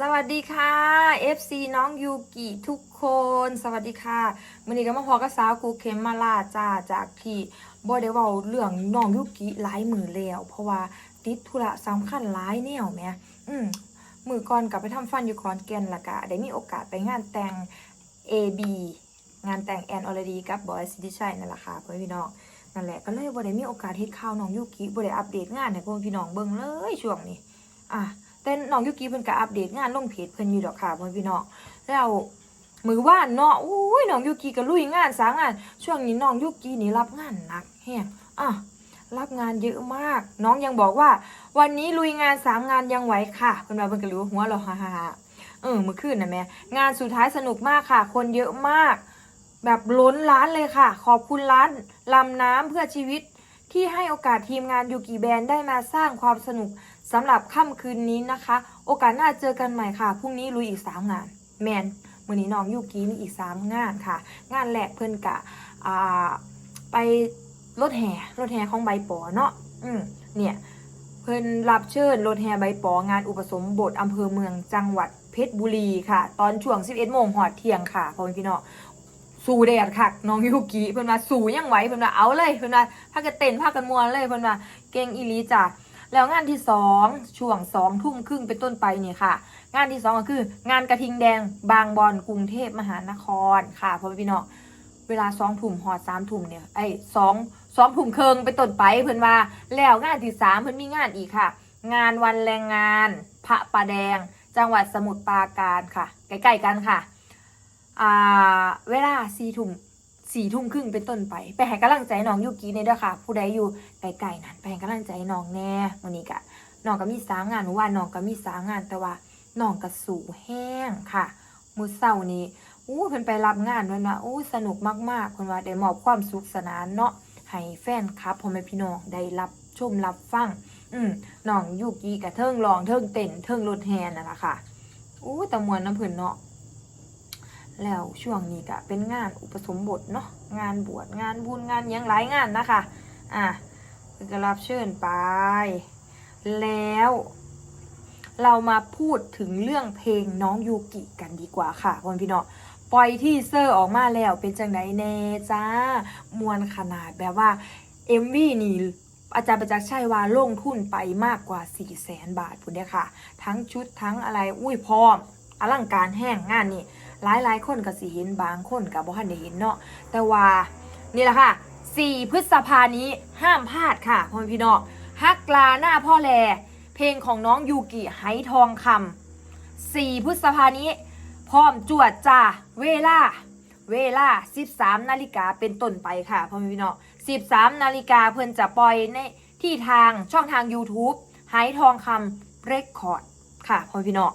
สวัสดีค่ะ FC น้องยูกิทุกคน สวัสดีค่ะมื่อนี้ก็มาพอกับสาวกูเข็มมาลาจ้าจากที่บ่ได้เว้าเรื่องน้องยูกิหลายมือแล้วเพราะว่าติดธุระสำคัญหลายแนวแม่อืมมือก่อนกลับไปทำฟันอยู่ขอนแก่นละกะได้มีโอกาสไปงานแต่ง AB งานแต่งแอนออลดีกับบอยสิทธิชัยนั่นแหละค่ะเพื่อนพี่น้องนั่นแหละก็เลยบ่ได้มีโอกาสเฮ็ดข่าวน้องยูกิบ่ได้อัปเดตงานให้เพื่อนพี่น้องเบิ่งเลยช่วงนี้อะ แต่น้องยุกี้เพิ่นก็อัปเดตงานลงเพจเพิ่นอยู่ดอกค่ะเพิ่นพี่น้องแล้วมือว่านเนาะอุ้ยน้องยุกี้ก็ลุยงานสางาน ช่วงนี้น้องยุกี้นี่รับงานหนักแฮงอะรับงานเยอะมาก น้องยังบอกว่า วันนี้ลุยงานสามงานยังไหวค่ะเพิ่นว่าเพิ่นก็รู้หัวเราฮ่าๆๆเออเมื่อคืนน่ะแม่งานสุดท้ายสนุกมากค่ะ คนเยอะมาก แบบล้นร้านเลยค่ะ ขอบคุณร้านลำน้ำเพื่อชีวิตที่ให้โอกาสทีมงานยูกิแบนด์ได้มาสร้างความสนุก สำหรับค่ำคืนนี้นะคะ โอกาสหน้าเจอกันใหม่ค่ะ พรุ่งนี้ลุยอีก 3 งาน แมนมือนี้น้องยูกิมีอีก 3 งานค่ะ งานแรกเพิ่อนกะไปรถแห่รถแห่ของใบปอเนาะอืมเนี่ย เพิ่อนรับเชิญรถแห่ใบปองานอุปสมบทอำเภอเมืองจังหวัดเพชรบุรีค่ะ ตอนช่วง 11โมงหอดเที่ยงค่ะพ่อแม่พี่น้องสู่แดดค่ะน้องยูกิเพิ่นว่าสู่ยังไหวเพิ่นว่าเอาเลยเพิ่นว่าพากันเต้นพากันมวนเลยเพิ่นว่าเก่งอีลีจ้ะ แล้วงานที่สองช่วงสองทุ่มครึ่งเป็นต้นไปเนี่ยค่ะ งานที่สองก็คือ งานกระทิงแดงบางบอนกรุงเทพมหานครค่ะพ่อแม่พี่น้องเวลาสองทุ่มหอดสามทุ่มเนี่ยไอ้สองสองทุ่มเคิงเป็นต้นไปเพิ่อนว่า แล้วงานที่สามเพิ่นมีงานอีกค่ะ งานวันแรงงาน พระประแดง จังหวัดสมุทรปราการค่ะ ใกล้ๆกันค่ะอ่าเวลาสี่ทุ่ม สี่ทุ่มครึ่งเป็นต้นไป ไปให้กำลังใจน้องยูกิเนี่ยเด้อค่ะ ผู้ใดอยู่ไกลๆนั้นไปให้กำลังใจน้องแน่วันนี้กะน้องก็มีสามงานเมื่อวานน้องก็มีสามงานแต่ว่าน้องก็สูแห้งค่ะ มือเศร้านี้อู้เพิ่นไปรับงานเพิ่นว่าอู้สนุกมากๆเพิ่นว่าได้มอบความสุขสนานเนาะให้แฟนคลับพ่อแม่พี่น้องได้รับชมรับฟัง อืมน้องยูกิกะเทิงร้องเทิงเต้นเทิงรถแฮนนั่นล่ะค่ะอู้แต่มวนน้ำเพิ่นเนาะ แล้วช่วงนี้ก็เป็นงานอุปสมบทเนาะงานบวชงานบุญงานยังหลายงานนะคะอะก็รับเชิญไป แล้วเรามาพูดถึงเรื่องเพลงน้องยูกิกันดีกว่าค่ะพ่อพี่น้องปล่อยที่เซอร์ออกมาแล้วเป็นจังไดแน่จ้ามวนขนาดแบบว่า MV นี่อาจารย์ประจักษ์ชัยว่าลงทุนไปมากกว่า 4 0 0แสนบาทพุ่นเด้อค่ะ ทั้งชุดทั้งอะไร อุ้ยพร้อม อลังการแห้งงานนี่ หลายหลายๆคนก็สิเห็นบางคนก็บ่ทันได้เห็นเนาะแต่ว่านี่แหละค่ะ 4 พฤษภานี้ห้ามพลาดค่ะพ่อแม่พี่น้องฮักลาหน้าพ่อแล เพลงของน้องยูกิไหทองคำ4พฤษภานี้ พร้อมจวดจ้าเวลา เวลา 13 นาฬิกาเป็นต้นไปค่ะพ่อแม่พี่น้อง13 นาฬิกาเพิ่นจะปล่อยในที่ทางช่องทาง YouTube ไหทองคำเรคคอร์ดค่ะพ่อแม่พี่น้อง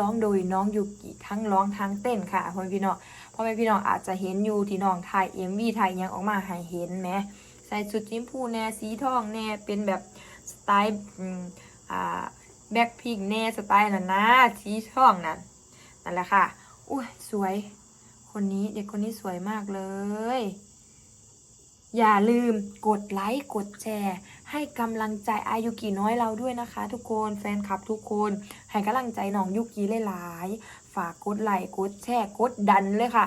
ร้องโดยน้องยูกิทั้งร้องทั้งเต้นค่ะพ่อแม่พี่น้องพ่อแม่พี่น้องอาจจะเห็นอยู่ที่น้องถ่ายเอ็มวีถ่ายยังออกมาให้เห็นไหมใส่ชุดจิ้มพูแน่สีทองแน่เป็นแบบสไตล์อ่าแบ็คพิงแน่สไตล์นั่นนะสีทองนั่นนั่นแหละค่ะอุ้ยสวย คนนี้เด็กคนนี้สวยมากเลย อย่าลืมกดไลค์กดแชร์ ให้กำลังใจอายุกี่น้อยเราด้วยนะคะ ทุกคนแฟนคลับทุกคน ให้กำลังใจน้องยุกีหลายๆฝากกดไลค์กดแชร์กดดันเลยค่ะ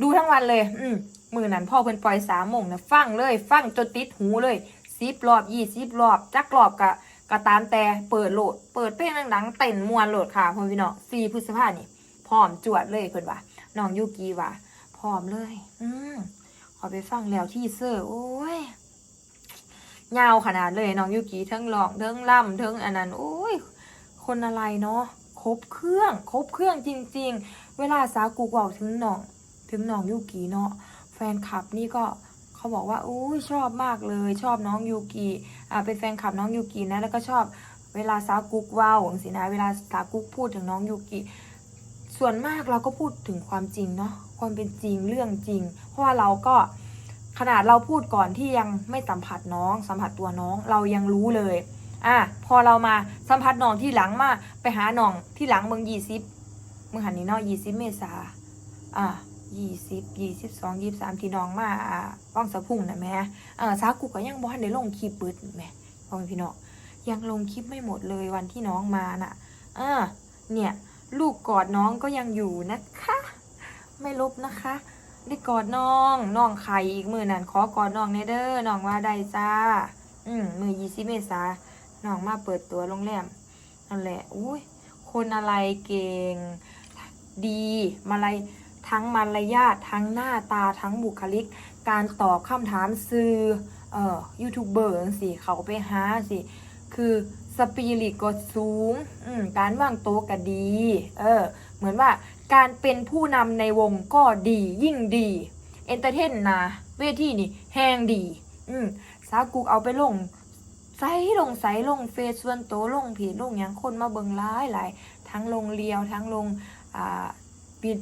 ดูทั้งวันเลย อืมมือนั้นพ่อเพิ่นปล่อยสามโมงนะฟังเลยฟังจนติดหูเลยสิบรอบยี่สิบรอบจักรอบกะกะตามแต่เปิดโหลด เปิดเพลงดังๆเต้นมวนโหลดค่ะพ่อพี่น้องสี่พฤษภานี่พร้อมจวดเลยเพิ่นว่าน้องยุกีว่าพร้อมเลย อืมขอไปฟังแล้วที่เซอร์โอ้ย ยาวขนาดเลยน้องยูกิทั้งหลอกทั้งล่ำทั้งอันนั้นโอ้ยคนอะไรเนาะครบเครื่องครบเครื่องจริง ๆ เวลาสากูบอกถึงน้องถึงน้องยูกิเนาะแฟนคลับนี่ก็เขาบอกว่าอุ้ชอบมากเลยชอบน้องยูกิอ่าเป็นแฟนคลับน้องยูกินะแล้วก็ชอบเวลาสาวกุ๊กว้าอย่างสินะเวลาสาวกุ๊กพูดถึงน้องยูกิส่วนมากเราก็พูดถึงความจริงเนาะความเป็นจริงเรื่องจริง เพราะว่าเราก็ ขนาดเราพูดก่อนที่ยังไม่สัมผัสน้อง สัมผัสตัวน้องเรายังรู้เลย อะพอเรามาสัมผัสน้องที่หลังมาไปหาน้องที่หลังเมืองยี่สิบเมืองหันนี่เนาะยี่สิบเมษาอะยี่สิบยี่สิบสองยี่สามที่น้องมาอ่าว่างสะพุ่งนะแม่เออสากูก็ยังบ่ทันได้ลงคลิปเปิดแม่พ่อพี่น้องยังลงคลิปไม่หมดเลยวันที่น้องมาน่ะอ่าเนี่ย ลูกกอดน้องก็ยังอยู่นะคะ ไม่ลบนะคะ ได้กอดน้องน้องไข่อีกมือนั่นขอกอดน้องเนเด้อน้องว่าได้จ้า อืมมือยี่สิเมษาน้องมาเปิดตัวโรงแรมนั่นแหละอุ้ยคนอะไรเก่ง ดีมาลายทั้งมารยาททั้งหน้าตาทั้งบุคลิก การตอบคำถามสื่อเอ่อยูทูบเบอร์สิเขาไปหาสิคือสปิริตก็สูง อืมการวางโต๊ะก็ดี เออ เหมือนว่า การเป็นผู้นำในวงก็ดียิ่งดีเอนเตอร์เทนนะเวทีนี่แห้งดี อืมสากุกเอาไปลงใส่ลงใส่ลงเฟซส่วนโตลงเพจลงหยังคนมาเบิงหลายหลายทั้งลงเรียวทั้งลงอ่า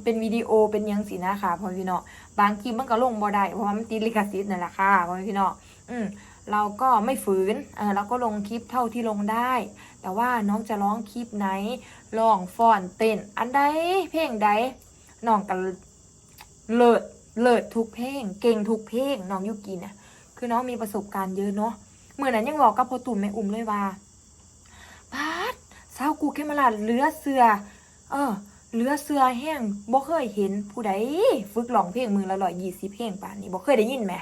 เป็นวิดีโอเป็นยังสินะค่ะพ่อพี่เนาะบางคลิปมันก็ลงบ่ได้เพราะว่ามันติดลิขสิทธิ์นั่นแหละค่ะพ่อพี่เนาะอืมเราก็ไม่ฝืนเออเราก็ลงคลิปเท่าที่ลงได้ แต่ว่าน้องจะร้องคลิปไหนร้องฟอนเต้น อันใดเพลงใดน้องกันเลิศเลิศทุกเพลง เก่งทุกเพลงน้องยุกิเนี่ยคือน้องมีประสบการณ์เยอะเนาะเมื่อนั้นยังบอกกับพ่อตุ่มแม่อุ่มเลยว่าพาดสาวกูแค่มาลาดเลือเสือ เออเลือเสือแห้งบ่เคยเห็นผู้ใดฝึกร้องเพลงมือละร้อยยี่สิบเพลงป่านนี้บ่เคยได้ยินไหม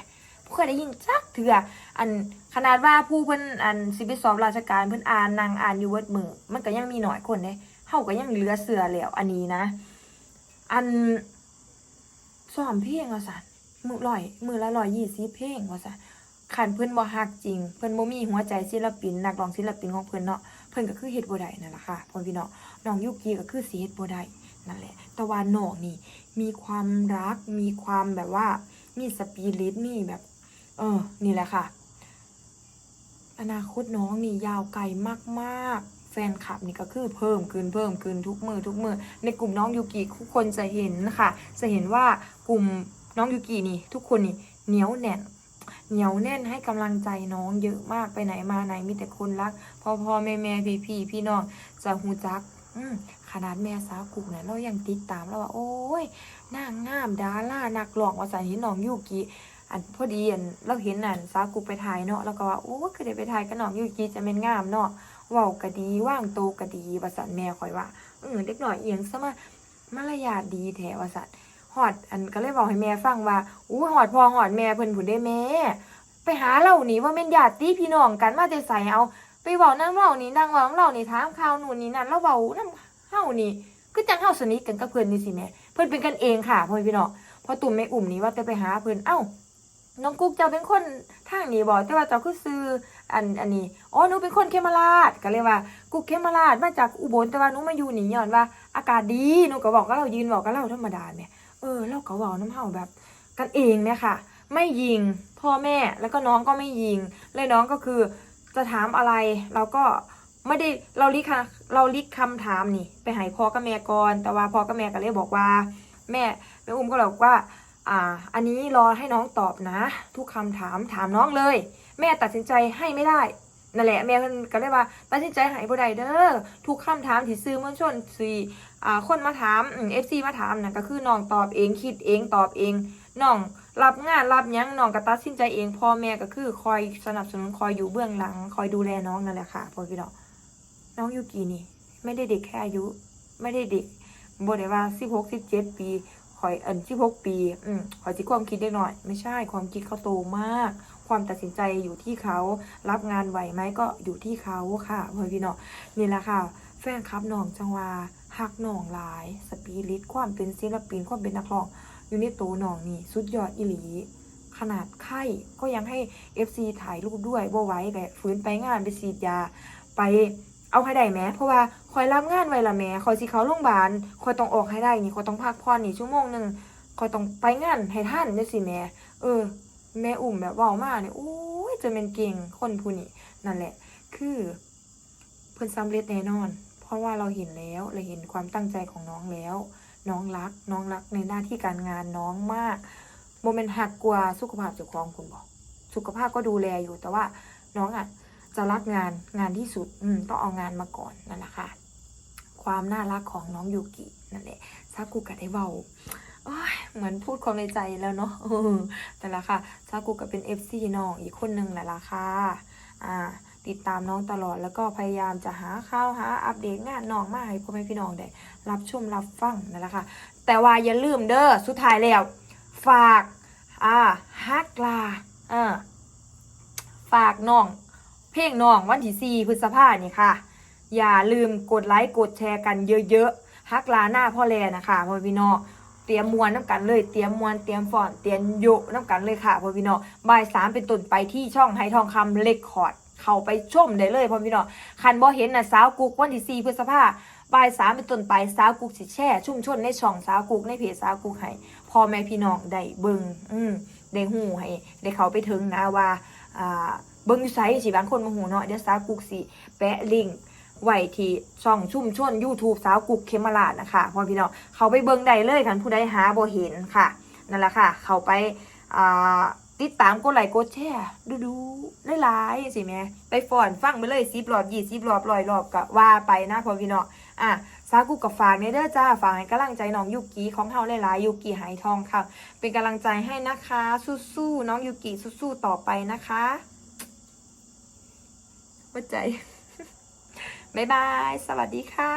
เคยได้ยินจักเถื่ออันขนาดว่าผู้เพิ่นอันสิไปสอบราชการเพิ่นอ่านนางอ่านอยู่เบิดมือมันก็ยังมีหน้อยคนเด้เฮาก็ยังเหลือเสือแล้วอันนี้นะ อันสอนเพลงว่าซั่นมือร้อยมือละ120เพลงว่าซั่นคันเพิ่นบ่ฮักจริง เพิ่นบ่มีหัวใจศิลปินนักร้องศิลปินของเพิ่นเนาะเพิ่นก็คือเฮ็ดบ่ได้นั่นล่ะค่ะพ่อพี่น้องน้องยุกีก็คือสิเฮ็ดบ่ได้นั่นแหละ แต่ว่าน้องนี่มีความรักมีความแบบว่ามีสปิริตมีแบบ เออ นี่แหละค่ะ อนาคตน้องนี่ยาวไกลมากๆ แฟนคลับนี่ก็คือเพิ่มขึ้นเพิ่มขึ้นทุกมือทุกมือในกลุ่มน้องยูกิทุกคนจะเห็นค่ะ จะเห็นว่ากลุ่มน้องยูกินี่ ทุกคนนี่เหนียวแน่นเหนียวแน่นให้กำลังใจน้องเยอะมากไปไหนมาไหนมีแต่คนรักพ่อพ่อแม่แม่พี่พี่พี่น้องจะหูจักอืขนาดแม่สาวกุกเนี่ยเรายังติดตามแล้วว่า โอ้ยนางงามดารานักร้องว่าสายเห็นน้องยูกิ อันพอดีอันเราเห็นอันสาวกุไปถ่ายเนาะแล้วก็ว่าโอ้ยคือได้ไปถ่ายกับน้องยูกิจะเป็นงามเนาะเว้าก็ดีว่างโตก็ดีว่าสันแม่คอยว่าเออเด็กหน่อยเอียงซะมามารยาทดีแท้ว่าสันหอดอันก็เลยบอกให้แม่ฟังว่าอู้หอดพอหอดแม่เพิ่นผุนได้แม่ไปหาเรานี่ว่าเป็นญาติพี่น้องกันมาแต่ใส่เอา ไปเว้านำเรานี่นางเว้านำเรานี่ถามข่าวนู่นนี่นั่นเราเว้านำเฮานี่คือจังเฮาสนิทกันกับเพิ่อนนี่สิแม่เพิ่อนเป็นกันเองค่ะพ่อพี่น้องพอตุ่มแม่อุ่มนี่ว่าแต่ไปหาเพิ่อนเอ้า น้องกุ๊กเจ้าเป็นคนทางนี้บอกแต่ว่าเจ้าคือซื้ออันอันนี้อ๋อหนูเป็นคนเคมราชก็เลยว่า กุ๊กเคมราชมาจากอุบลแต่ว่าหนูมาอยู่นี่ย้อนว่า อากาศดีหนูก็บอกก็เรายืนบอกก็เราธรรมดาเนี่ยเออเราก็เว้าน้ำเฮาแบบ กันเองเนี่ยค่ะ ไม่ยิงพ่อแม่แล้วก็น้องก็ไม่ยิงเลยน้องก็คือจะถามอะไรเราก็ไม่ได้เราลิกเราลิกคำถามนี่ ไปให้พ่อกับแม่ก่อนแต่ว่าพ่อกับแม่ก็เลยบอกว่า แม่แม่อุ้มก็เลยบอกว่า อ่า อันนี้รอให้น้องตอบนะ ทุกคำถามถามน้องเลย แม่ตัดสินใจให้ไม่ได้นั่นแหละแม่เพิ่นก็เลยว่าตัดสินใจให้บ่ได้เด้อทุกคำถามที่ซื้อมวลชนสิอ่าคนมาถามเอืม FC มาถามน่ะก็คือน้องตอบเองคิดเองตอบเองน้องรับงานรับยังน้องก็ตัดสินใจเองพ่อแม่ก็คือคอยสนับสนุนคอยอยู่เบื้องหลัง คอยดูแลน้องนั่นแหละค่ะพ่อพี่น้องน้องยูกินี่ ไม่ได้เด็กแค่อายุ ไม่ได้เด็กบ่ได้ว่า16 17ปี อยเอิ้น16ปี อืมขอยสิความคิดได้หน่อย ไม่ใช่ความคิดเขาโตมาก ความตัดสินใจอยู่ที่เขารับงานไหวไหมก็อยู่ที่เขาค่ะพ่อพี่น้องนี่แหละค่ะ แฟนคลับน้องจังหวาฮักน้องหลาย สปิริตความเป็นศิลปินความเป็นนักร้องอยู่ในตัวน้องนี่สุดยอดอีหลี ขนาดไข้ก็ยังให้ FC ถ่ายรูปด้วยบ่ไหว้แกฝืนไปงานไปฉีดยาไป เอาให้ได้แหมเพราะว่าคอยรับงานไว้ละแหมคอยสิเขาโรงพยาบาลคอยต้องออกให้ได้นี่คอยต้องพักผ่อนนี่ชั่วโมงหนึ่งคอยต้องไปงานให้ท่านจังสิแม่เออ แม่อุ่มแบบเว้ามาเนี่ยโอ้ยจะเป็นเก่งคนผู้นี้นั่นแหละ คือเพิ่นสำเร็จแน่นอน เพราะว่าเราเห็นแล้วเราเห็นความตั้งใจของน้องแล้ว น้องรัก น้องรักในหน้าที่การงานน้องมากโมเมนต์หักกลัวสุขภาพเจ้าของคุณบอกสุขภาพก็ดูแลอยู่แต่ว่าน้องอะ จะรักงานงานที่สุด อืมต้องเอางานมาก่อนนั่นแหละค่ะ ความน่ารักของน้องยูกินั่นแหละซากุกะได้เบาเหมือนพูดความในใจแล้วเนาะแต่ละค่ะซากุกะเป็นเอฟซีน้องอีกคนหนึ่งแหละละค่ะอ่าติดตามน้องตลอดแล้วก็พยายามจะหาข่าวหาอัปเดตงานน้องมาให้พ่อแม่พี่น้องได้รับชมรับฟังนั่นแหละค่ะ แต่ว่าอย่าลืมเด้อสุดท้ายแล้ว ฝากอ่าฮักลาเออฝากน้อง เพลงน้องวันที่สี่พฤษภานี่ค่ะ อย่าลืมกดไลค์กดแชร์กันเยอะๆฮักลาหน้าพ่อแลนะคะพ่อพี่น้องเตรียมมวนน้ำกันเลยเตรียมมวนเตรียมฟอนเตรียมโยน้ำกันเลยค่ะพ่อพี่น้องบ่ายสามเป็นต้นไปที่ช่องไฮทองคำเลคคอร์ดเข้าไปชมได้เลยพ่อพี่น้องคันบ่เห็นน่ะสาวกุกวันที่สี่พฤษภาบ่ายสามเป็นต้นไปสาวกุกสิแช่ ชุ่มชนในช่องสาวกุกในเพจสาวกุกให้พ่อแม่พี่น้องได้เบิ่งอืมได้หูให้ได้เขาไปถึงนะว่าอ่า เบิ่งอยู่ไสสิบางคนมาหูเนาะเดี๋ยวสาวกุกสิแปะลิงก์ไว้ที่ช่องชุ่มชน YouTube สาวกุกเคมราชนะคะพ่อพี่น้องเขาไปเบิ่งได้เลยคันผู้ใดหาบ่เห็นค่ะนั่นแหละค่ะ เขาไปติดตามกดไลค์กดแชร์ดูดูหลายๆสิแม่ไปฟอนฟังไปเลยสิบรอบยี่สิบรอบร้อยรอบก็ว่าไปนะพ่อพี่น้องอะสากุกับฝากในเด้อจ้าฝากให้กำลังใจน้องยูกิของเฮาหลายๆยูกิหายทองค่ะ เป็นกำลังใจให้นะคะสู้ๆน้องยูกิสู้ๆต่อไปนะคะ หัวใจบ๊ายบาย สวัสดีค่ะ